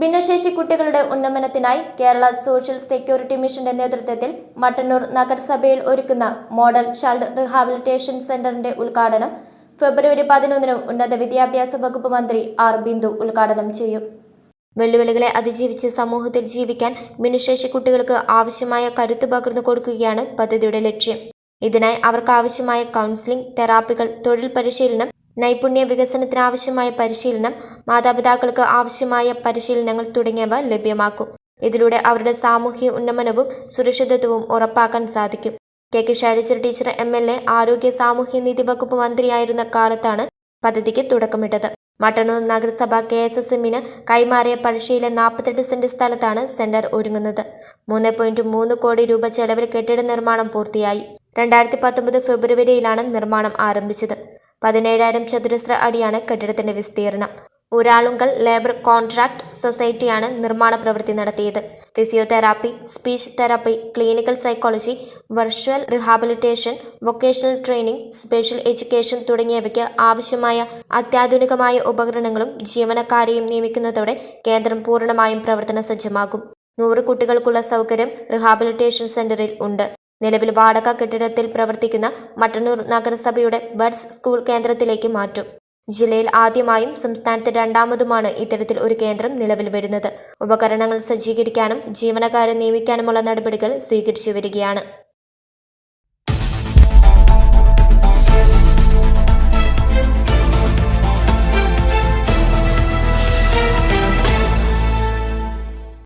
ഭിന്നശേഷി കുട്ടികളുടെ ഉന്നമനത്തിനായി കേരള സോഷ്യൽ സെക്യൂരിറ്റി മിഷന്റെ നേതൃത്വത്തിൽ മട്ടന്നൂർ നഗരസഭയിൽ ഒരുക്കുന്ന മോഡൽ ചൈൽഡ് റിഹാബിലിറ്റേഷൻ സെന്ററിന്റെ ഉദ്ഘാടനം ഫെബ്രുവരി പതിനൊന്നിന് ഉന്നത വിദ്യാഭ്യാസ വകുപ്പ് മന്ത്രി ആർ ബിന്ദു ഉദ്ഘാടനം ചെയ്യും. വെല്ലുവിളികളെ അതിജീവിച്ച് സമൂഹത്തിൽ ജീവിക്കാൻ ഭിന്നശേഷി കുട്ടികൾക്ക് ആവശ്യമായ കരുത്ത് പകർന്നു കൊടുക്കുകയാണ് പദ്ധതിയുടെ ലക്ഷ്യം. ഇതിനായി അവർക്ക് ആവശ്യമായ കൗൺസിലിംഗ് തെറാപ്പികൾ തൊഴിൽ പരിശീലനം നൈപുണ്യ വികസനത്തിന് ആവശ്യമായ പരിശീലനം മാതാപിതാക്കൾക്ക് ആവശ്യമായ പരിശീലനങ്ങൾ തുടങ്ങിയവ ലഭ്യമാക്കും. ഇതിലൂടെ അവരുടെ സാമൂഹ്യ ഉന്നമനവും സുരക്ഷിതത്വവും ഉറപ്പാക്കാൻ സാധിക്കും. K. K. Shailaja teacher M. L. A ആരോഗ്യ സാമൂഹ്യ നീതി വകുപ്പ് മന്ത്രിയായിരുന്ന കാലത്താണ് പദ്ധതിക്ക് തുടക്കമിട്ടത്. മട്ടന്നൂർ നഗരസഭ കെ. എസ്. എസ്. എമ്മിന് കൈമാറിയ പഴശ്ശിയിലെ നാൽപ്പത്തെട്ട് സെന്റ് സ്ഥലത്താണ് സെന്റർ ഒരുങ്ങുന്നത്. മൂന്ന് പോയിന്റ് മൂന്ന് കോടി രൂപ ചെലവിൽ കെട്ടിട നിർമ്മാണം പൂർത്തിയായി. രണ്ടായിരത്തി പത്തൊമ്പത് ഫെബ്രുവരിയിലാണ് നിർമ്മാണം ആരംഭിച്ചത്. പതിനേഴായിരം ചതുരശ്ര അടിയാണ് കെട്ടിടത്തിന്റെ വിസ്തീർണം. ഒരാളുങ്കൽ ലേബർ കോൺട്രാക്ട് സൊസൈറ്റിയാണ് നിർമ്മാണ പ്രവൃത്തി നടത്തിയത്. Physiotherapy speech therapy clinical psychology virtual rehabilitation vocational training special education തുടങ്ങിയവയ്ക്ക് ആവശ്യമായ അത്യാധുനികമായ ഉപകരണങ്ങളും ജീവനക്കാരെയും നിയമിക്കുന്നതോടെ കേന്ദ്രം പൂർണമായും പ്രവർത്തന സജ്ജമാകും നൂറ് കുട്ടികൾക്കുള്ള സൗകര്യം റിഹാബിലിറ്റേഷൻ സെന്ററിൽ ഉണ്ട്. നിലവിൽ വാടക കെട്ടിടത്തിൽ പ്രവർത്തിക്കുന്ന മട്ടന്നൂർ നഗരസഭയുടെ ബഡ്സ് സ്കൂൾ കേന്ദ്രത്തിലേക്ക് മാറ്റും. ജില്ലയിൽ ആദ്യമായും സംസ്ഥാനത്ത് രണ്ടാമതുമാണ് ഇത്തരത്തിൽ ഒരു കേന്ദ്രം നിലവിൽ വരുന്നത്. ഉപകരണങ്ങൾ സജ്ജീകരിക്കാനും ജീവനക്കാരെ നിയമിക്കാനുമുള്ള നടപടികൾ സ്വീകരിച്ചു വരികയാണ്.